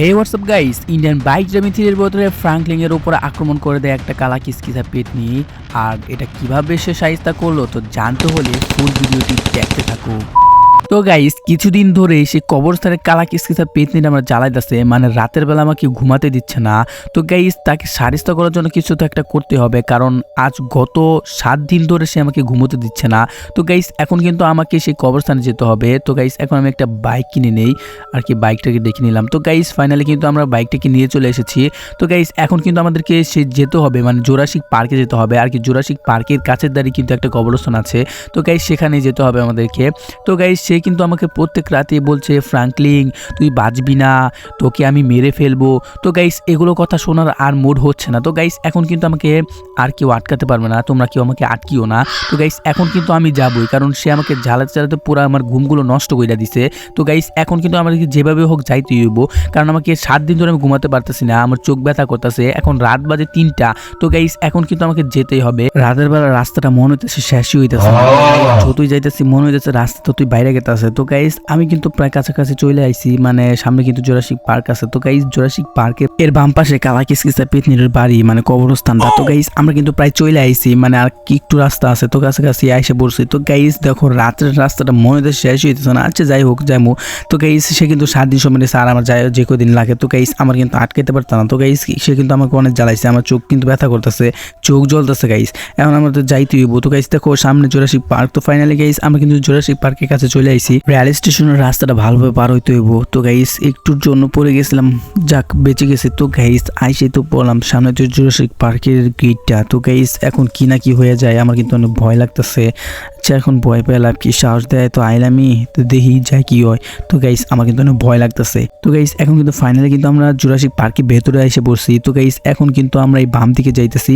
এই WhatsApp guys Indian bike জামি থ্রির বোতলে ফ্রাঙ্কলিংয়ের উপর আক্রমণ করে দেয় একটা কালা কিসকিসা পেট নিয়ে। আর এটা কীভাবে সে সাহিস্তা করল, তো জানতে হলে ফুল ভিডিওটি দেখতে থাকো তো গাইস কিছুদিন ধরে সে কবরস্থানের কালা কিসকিসা পেতনিটা আমরা জ্বালাইতেছে মানে রাতের বেলা আমাকে ঘুমাতে দিচ্ছে না। তো গাইস তাকে সারিস্তা করার জন্য কিছু তো একটা করতে হবে, কারণ আজ গত সাত দিন ধরে সে আমাকে ঘুমোতে দিচ্ছে না। তো গাইস এখন কিন্তু আমাকে সেই কবরস্থানে যেতে হবে। তো গাইস এখন আমি একটা বাইক কিনে নেই, আর কি বাইকটাকে দেখে নিলাম। তো গাইস ফাইনালি কিন্তু আমরা বাইকটাকে নিয়ে চলে এসেছি। তো গাইস এখন কিন্তু আমাদেরকে সে যেতে হবে মানে জোরাসিক পার্কে যেতে হবে, আর কি জোরাসিক পার্কের কাছের দাঁড়িয়ে কিন্তু একটা কবরস্থান আছে। তো গাইস সেখানে যেতে হবে আমাদেরকে। তো গাইস সে কিন্তু আমাকে প্রত্যেক রাতে বলছে ফ্রাঙ্কলিং তুই বাঁচবি না তোকে আমি মেরে ফেলব। তো গাইস এগুলো কথা শোনার আর মুড হচ্ছে না। তো গাইস এখন কিন্তু আমাকে আর কেউ আটকাতে পারবে না তোমরা কেউ আমাকে আটকিও না। তো গাইস এখন কিন্তু আমি যাবই কারণ সে আমাকে জ্বালাতে জ্বালাতে পুরো আমার ঘুমগুলো নষ্ট করে দিছে। তো গাইস এখন কিন্তু আমাদেরকে যেভাবে হোক যাইতে হইব কারণ আমাকে সাত দিন ধরে আমি ঘুমাতে পারতেছি না আমার চোখ ব্যথা করতেছে। এখন রাত বাজে তিনটা তো গাইস এখন কিন্তু আমাকে যেতেই হবে। রাতের বেলা রাস্তাটা মনে হইতেছে শেষই হইতেছে যতই যাইতেছি মনে হইতেছে রাস্তা ততই বাইরে গেতেছে তো গাইস আমি কিন্তু প্রায় কাছাকাছি চলে আইছি মানে সামনে কিন্তু জোরাসিক পার্ক আছে। তো গাইস জোরাসিক পার্কের এর বাম পাশে কালা কিসকিসা পেতনির বাড়ি মানে কবরস্থানটা। তো গাইস আমরা কিন্তু প্রায় চলে আইছি মানে আর কি একটু রাস্তা আছে। তো কাছাকাছি আইসে পড়ছি। তো গাইস দেখো রাতের রাস্তাটা মনে হইতে শেষ হইতেছে না। আচ্ছা যাই হোক, যাইমু। তো গাইস সে কিন্তু সাত দিন সময় আর আমার যাই যে কদিন লাগে। তো গাইস আমার কিন্তু আটকাতে পারতাম না। তো গাইস সে কিন্তু আমাকে অনেক জ্বালাইছে, আমার চোখ কিন্তু ব্যথা করতেছে, চোখ জ্বলতেছে গাইস এখন আমাদের যাইতে হইব। তো গাইস দেখো সামনে জোরাসিক পার্ক তো ফাইনালি গাইস আমরা কিন্তু জোরাসিক পার্কের কাছে চলে আইছি। রেল স্টেশনের রাস্তাটা ভালোভাবে পার হইতে হইব। তো গাইস একটুর জন্য পড়ে গেছিলাম। যাক, বেঁচে গেছে। তো গাইস আইসে তো বললাম, সামনে তো জুরাসিক পার্কের গেটটা তো গাইস এখন কি না কি হয়ে যায়, আমার কিন্তু অনেক ভয় লাগতেছে। আচ্ছা এখন ভয় পেলাম কি? সাহস দেয় তো আইলামই তো দেখি যায় কি হয়। তো গাইস আমার কিন্তু অনেক ভয় লাগতেছে। তো গাইস এখন কিন্তু ফাইনালি কিন্তু আমরা জুরাসিক পার্কের ভেতরে এসে পড়ছি। তো গাইস এখন কিন্তু আমরা এই বাম দিকে যাইতেছি।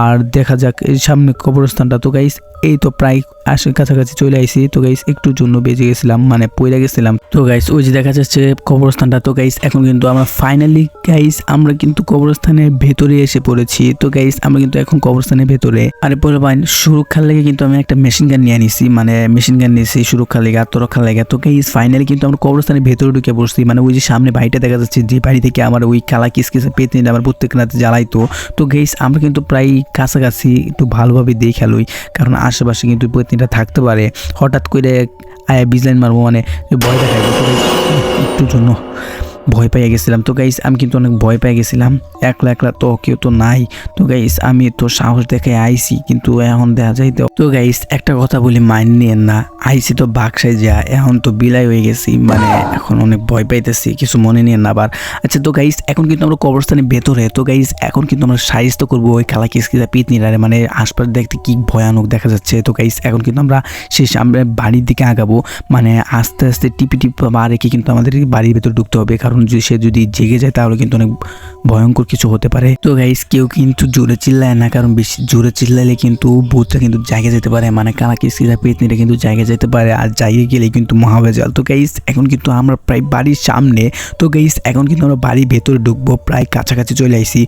আর দেখা যাক সামনে কবরস্থানটা। তো গাইস এই তো প্রায় আসে কাছাকাছি চলে আইছি। তো গাইস একটু জন্য বেজে গেছিলাম মানে পড়ে গেছিলাম। তো গাইস ওই যে দেখা যাচ্ছে কবরস্থানটা। তো গাইস এখন কিন্তু আমরা ফাইনালি গাইস আমরা কিন্তু কবরস্থানের ভেতরে এসে পড়েছি। তো গাইস আমরা কিন্তু এখন কবরস্থানের ভেতরে। আরে পরে সুরক্ষার লেগে কিন্তু আমি একটা মেশিন গান নিয়ে নিছি মানে মেশিন গান নিয়েছি সুরক্ষার লেগে আত্মরক্ষার লেগে। তো গাইস ফাইনালি কিন্তু আমরা কবরস্থানের ভেতরে ঢুকে পড়ছি মানে ওই যে সামনে বাড়িটা দেখা যাচ্ছে, যে বাড়ি থেকে আমার ওই কালা কিসকিসে পেতে নিয়ে আমার প্রত্যেক রাতে জ্বালাইতো। তো গাইস আমরা কিন্তু প্রায় কাছাকাছি একটু ভালোভাবে দেখে লই, কারণ আশেপাশে কিন্তু পেতনিটা থাকতে পারে। হঠাৎ করে আয়া বিজলাইন মারবো মানে ভয় তো একটু জন্য। ভয় পেয়ে গেছিলাম। তো গাইস আমি কিন্তু অনেক ভয় পেয়ে গেছিলাম। একলা একলা তো কেউ তো নাই। তো গাইস আমি তো সাহস দেখে আইছি, কিন্তু এখন দেখা যায় তো তো গাইস একটা কথা বলি মাইন নিয়েন না। আইছি তো বাক্সায় যা, এখন তো বিলাই হয়ে গেছি। মানে এখন অনেক ভয় পাইতেছি, কিছু মনে নিয়েন না আবার। আচ্ছা তো গাইস এখন কিন্তু আমরা কবরস্থানের ভেতরে। তো গাইস এখন কিন্তু আমরা সাইজ তো করব ওই খেলা কিসকিসা পিতনিরারে মানে আশপাশ দেখতে কি ভয়ানক দেখা যাচ্ছে। তো গাইস এখন কিন্তু আমরা সেই সামনে বাড়ির দিকে আগাবো। মানে আস্তে আস্তে টিপি টিপ পা রেখে কিন্তু আমাদের বাড়ির ভেতর ঢুকতে হবে। কারণ যদি সে যদি জেগে যায়, তাহলে কিন্তু অনেক ভয়ঙ্কর কিছু হতে পারে। তো গাইস কেউ কিন্তু জোরে চিল্লায় না, কারণ বেশি জোরে চিল্লাইলে কিন্তু ভূতটা কিন্তু জায়গা যেতে পারে। মানে কালা কিসকিসা পেতনিটা কিন্তু জায়গা যেতে পারে আর জায়গায় গেলে কিন্তু মহাবেজাল। তো গাইস এখন কিন্তু আমরা প্রায় বাড়ির সামনে, তো গাইস এখন কিন্তু আমরা বাড়ির ভেতরে ঢুকবো, প্রায় কাছাকাছি চলে আইছি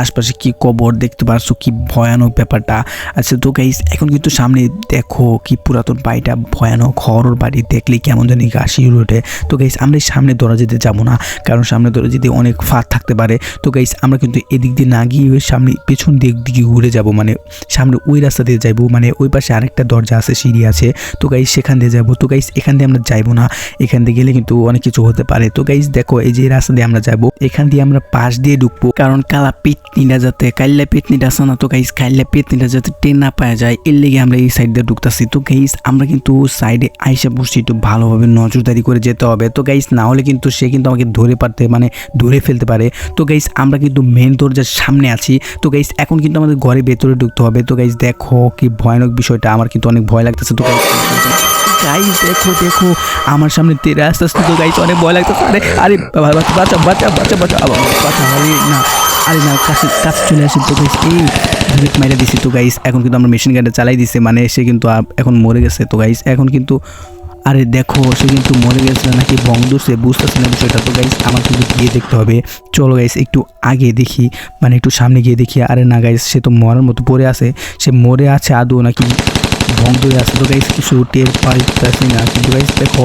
আশপাশে কি কবর দেখতে পারছ, কি ভয়ানক ব্যাপারটা। আচ্ছা তো গাইস এখন কিন্তু সামনে দেখো কি পুরাতন বাড়িটা, ভয়ানক হরর বাড়ি। দেখলে কেমন জানি গা শিউরে ওঠে। তো গাইস আমরা সামনে দরজাতে যাব না। কারণ সামনে ধরে যদি অনেক ফাঁক থাকতে পারে, তো গাইস আমরা কিন্তু এদিক দিয়ে না গিয়ে সামনে পেছন দিক দিকে ঘুরে যাব মানে সামনে ওই রাস্তা দিয়ে যাব মানে ওই পাশে আরেকটা দরজা আছে, সিঁড়ি আছে, তো গাইস সেখান দিয়ে যাব। তো গাইস এখান দিয়ে আমরা যাইবো না, এখান দিয়ে গেলে কিন্তু অনেক কিছু হতে পারে। তো গাইস দেখো এই যে রাস্তা দিয়ে আমরা যাব, এখান দিয়ে আমরা পাশ দিয়ে ঢুকবো, কারণ কালা পিতনিটা যাতে কাল্লা পিতনিটা আছে না, তো গাইস কাল্লা পিতনিটা যাতে টেন না পাওয়া যায়, এর লেগে আমরা এই সাইড দিয়ে ঢুকতেছি। তো গাইস আমরা কিন্তু সাইডে আইসা বসছি একটু ভালোভাবে নজরদারি করে যেতে হবে। তো গাইস না হলে কিন্তু সে কিন্তু আমাকে ধরে পারতে মানে ধরে ফেলতে পারে। তো গাইস আমরা কিন্তু মেন দরজার সামনে আছি। তো গাইস এখন কিন্তু আমাদের ঘরে ভেতরে ঢুকতে হবে। তো গাইস দেখো কি ভয়ানক বিষয়টা। আমার কিন্তু অনেক ভয় লাগতেছে। তো গাইস গাইস দেখো দেখো, আমার সামনে তেরে আস্তে আস্তে তো গাইস অনেক ভয় লাগতেছে। আরে আরে বাচ্চা বাচ্চা বাচ্চা বাচ্চা বাচ্চা আরে, না আরে, না, কাছে কাছে চলে আসি তো গাইস এই বুলেট মাইরা দিছি তো গাইস এখন কিন্তু আমরা মেশিন গানটা চালাই দিছে। মানে সে কিন্তু এখন মরে গেছে তো গাইস এখন কিন্তু আরে দেখো, সে কিন্তু মরে গেছে নাকি? সে বুঝতেছে না বিষয়টা। তো গাইস আমার কিন্তু গিয়ে দেখতে হবে। চলো গাইস একটু আগে দেখি মানে একটু সামনে গিয়ে দেখি। আরে না গাইস সে তো মরার মতো পড়ে আছে। সে মরে আছে আদৌ নাকি বন্ধ হয়ে আছে? তো গাইস কিছু টের পাইতেছি না। কিন্তু গাইস দেখো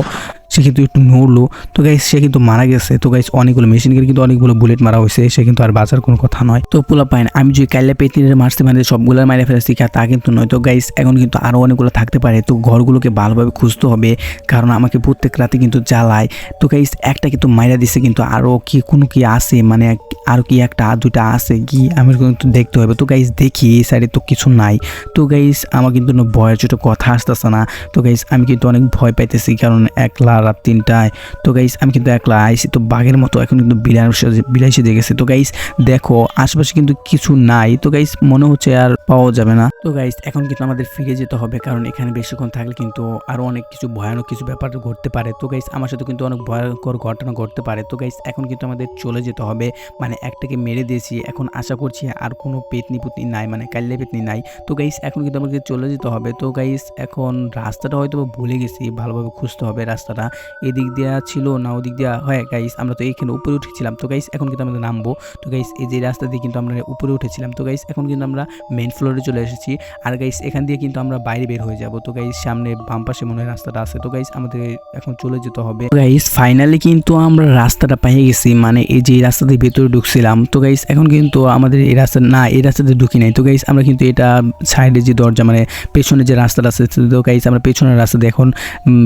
সে কিন্তু একটু নড়লো। তো গাইস সে কিন্তু মারা গেছে। তো গাইস অনেকগুলো মেশিন গিয়ে কিন্তু অনেকগুলো বুলেট মারা হয়েছে। সে কিন্তু আর বাঁচার কোনো কথা নয়। তো পোলা পাইন আমি যে কাইলা পেতনির মারতে মানে সবগুলো মারে ফেলেছি, তা কিন্তু নয়। তো গাইস এখন কিন্তু আরও অনেকগুলো থাকতে পারে। তো ঘরগুলোকে ভালোভাবে খুঁজতে হবে, কারণ আমাকে প্রত্যেক রাতে কিন্তু জ্বালায়। তো গাইস একটা কিন্তু মাইরা দিছে কিন্তু আরও কি, কোনো কি আছে? মানে আর কি একটা দুটা আছে কি? আমি কিন্তু দেখতে হবে। তো গাইস দেখি, এই সাইডে তো কিছু নাই। তো গাইস আমার কিন্তু কোনো ভয়ের ছোটো কথা আসতেছে না। তো গাইস আমি কিন্তু অনেক ভয় পাইতেছি, কারণ একলা রাত তিনটায়। তো গাইস আমি কিন্তু একলা আইসি তো বাঘের মতো এখন কিন্তু বিলার বিলাই সেজে গেছে। তো গাইস দেখো, আশেপাশে কিন্তু কিছু নাই। তো গাইস মনে হচ্ছে আর পাওয়া যাবে না। তো গাইস এখন কিন্তু আমাদের ফিরে যেতে হবে, কারণ এখানে বেশিক্ষণ থাকলে কিন্তু আরও অনেক কিছু ভয়ানক কিছু ব্যাপার ঘটতে পারে। তো গাইস আমার সাথে কিন্তু অনেক ভয়ঙ্কর ঘটনা ঘটতে পারে। তো গাইস এখন কিন্তু আমাদের চলে যেতে হবে। মানে একটাকে মেরে দিয়েছি। এখন আশা করছি আর কোনো পেতনি পুতনি নাই মানে কাল্লে পেতনি নাই। তো গাইস এখন কিন্তু আমাদের চলে যেতে হবে। তো গাইস এখন রাস্তাটা হয়তো ভুলে গেছি। ভালোভাবে খুঁজতে হবে রাস্তাটা। এদিক দিয়া ছিল না ওদিক দিয়া হয় গাইস আমরা তো এইখানে উপরে উঠেছিলাম তো গাইস এখন কিন্তু আমরা নামবো তো গাইস এই যে রাস্তা দিয়ে কিন্তু আমরা উপরে উঠেছিলাম তো গাইস এখন কিন্তু আমরা মেন ফ্লোরে চলে এসেছি আর গাইস এখান দিয়ে কিন্তু আমরা বাইরে বের হয়ে যাব তো গাইস সামনে বাম পাশে মনে হয় রাস্তাটা আছে তো গাইস আমাদের এখন চলে যেতে হবে গাইস ফাইনালি কিন্তু আমরা রাস্তাটা পেয়ে গেছি মানে এই যে রাস্তা দিয়ে ভেতরে ঢুকছিলাম তো গাইস এখন কিন্তু আমাদের এই রাস্তা না এই রাস্তাতে ঢুকি নাই তো গাইস আমরা কিন্তু এটা সাইডে যে দরজা মানে পেছনে যে রাস্তাটা আছে তো গাইস আমরা পেছনের রাস্তা দিয়ে এখন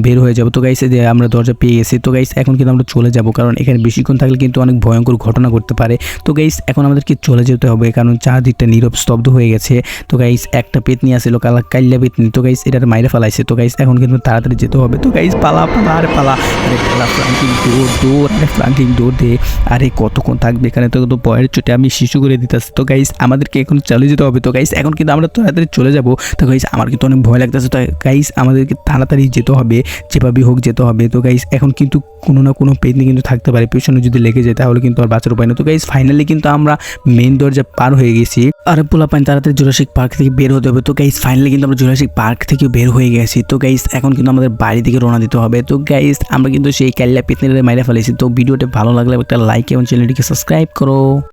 বের হয়ে যাব তো গাইস যে আমরা দরজা পেয়ে গেছি তো গাইস এখন কিন্তু আমরা চলে যাব কারণ এখানে বেশিক্ষণ থাকলে কিন্তু অনেক ভয়ঙ্কর ঘটনা ঘটতে পারে তো গাইস এখন আমাদেরকে চলে যেতে হবে কারণ চারদিকটা নীরব স্তব্ধ হয়ে গেছে তো গাইস একটা পেতনি আসছিল কালা কাল্লা পেতনি তো গাইস এটার মাইরে ফেলাইছে তো গাইস এখন কিন্তু তাড়াতাড়ি যেতে হবে তো গাইস পালা পালা আরে পালা আরে পালা ফ্রাঙ্কিং দৌড় দৌড় আরে ফ্রাঙ্কিং দৌড় দে আরে কতক্ষণ থাকবে এখানে তো তো পয়ের চোটে আমি শিশু করে দিতেছি তো গাইস আমাদেরকে এখন চলে যেতে হবে তো গাইস এখন কিন্তু আমরা তাড়াতাড়ি চলে যাব তো গাইস আমার কিন্তু অনেক ভয় লাগতেছে তো গাইস আমাদেরকে তাড়াতাড়ি যেতে হবে যেভাবে হোক যেতে হবে তো গাইস এখন কিন্তু কোনো না কোনো পেতনি কিন্তু থাকতে পারে। পেছনে যদি লেগে যায় তাহলে কিন্তু আর বাঁচার উপায় না তো গাইস ফাইনালি কিন্তু আমরা মেন দরজা পার হয়ে গেছি। আর পোলা পাইন, তাড়াতাড়ি জুরাসিক পার্ক থেকে বের হতে হবে। তো গাইস ফাইনালি কিন্তু আমরা জুরাসিক পার্ক থেকে বের হয়ে গেছি। তো গাইস এখন কিন্তু আমাদের বাড়ি থেকে রওনা দিতে হবে। তো গাইস আমরা কিন্তু সেই ক্যাল্লা পেতনিটা মাইরে ফেলেছি। তো ভিডিওটা ভালো লাগলে একটা লাইক এবং চ্যানেলটিকে সাবস্ক্রাইব করো।